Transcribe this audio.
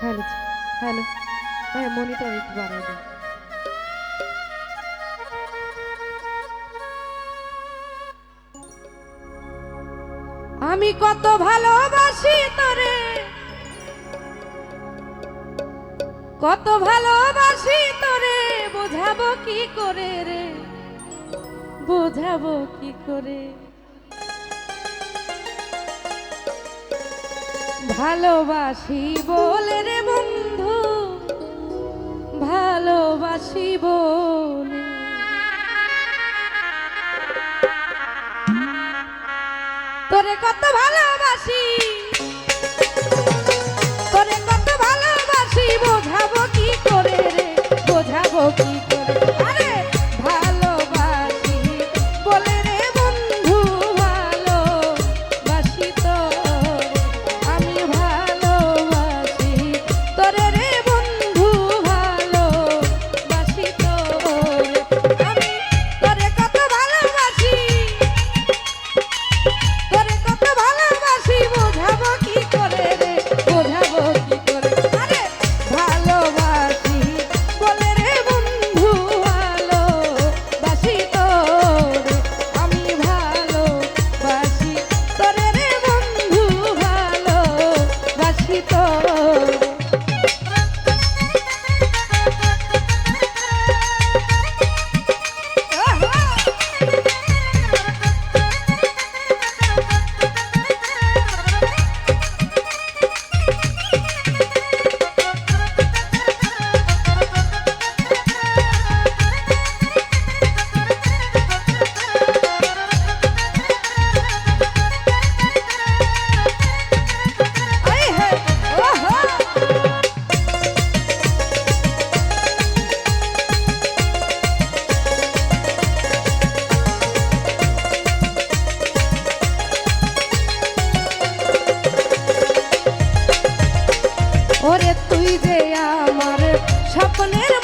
Hello hello. হ্যাঁ monitor একটু বাড়াই দিন। আমি কত ভালোবাসি তোরে। কত ভালোবাসি তোরে। বোঝাবো কি করে রে? বোঝাবো কি করে? ভালোবাসি বলে রে বন্ধু ভালোবাসি বল। তোরে কত ভালোবাসি তোরে কত স্বপ্নের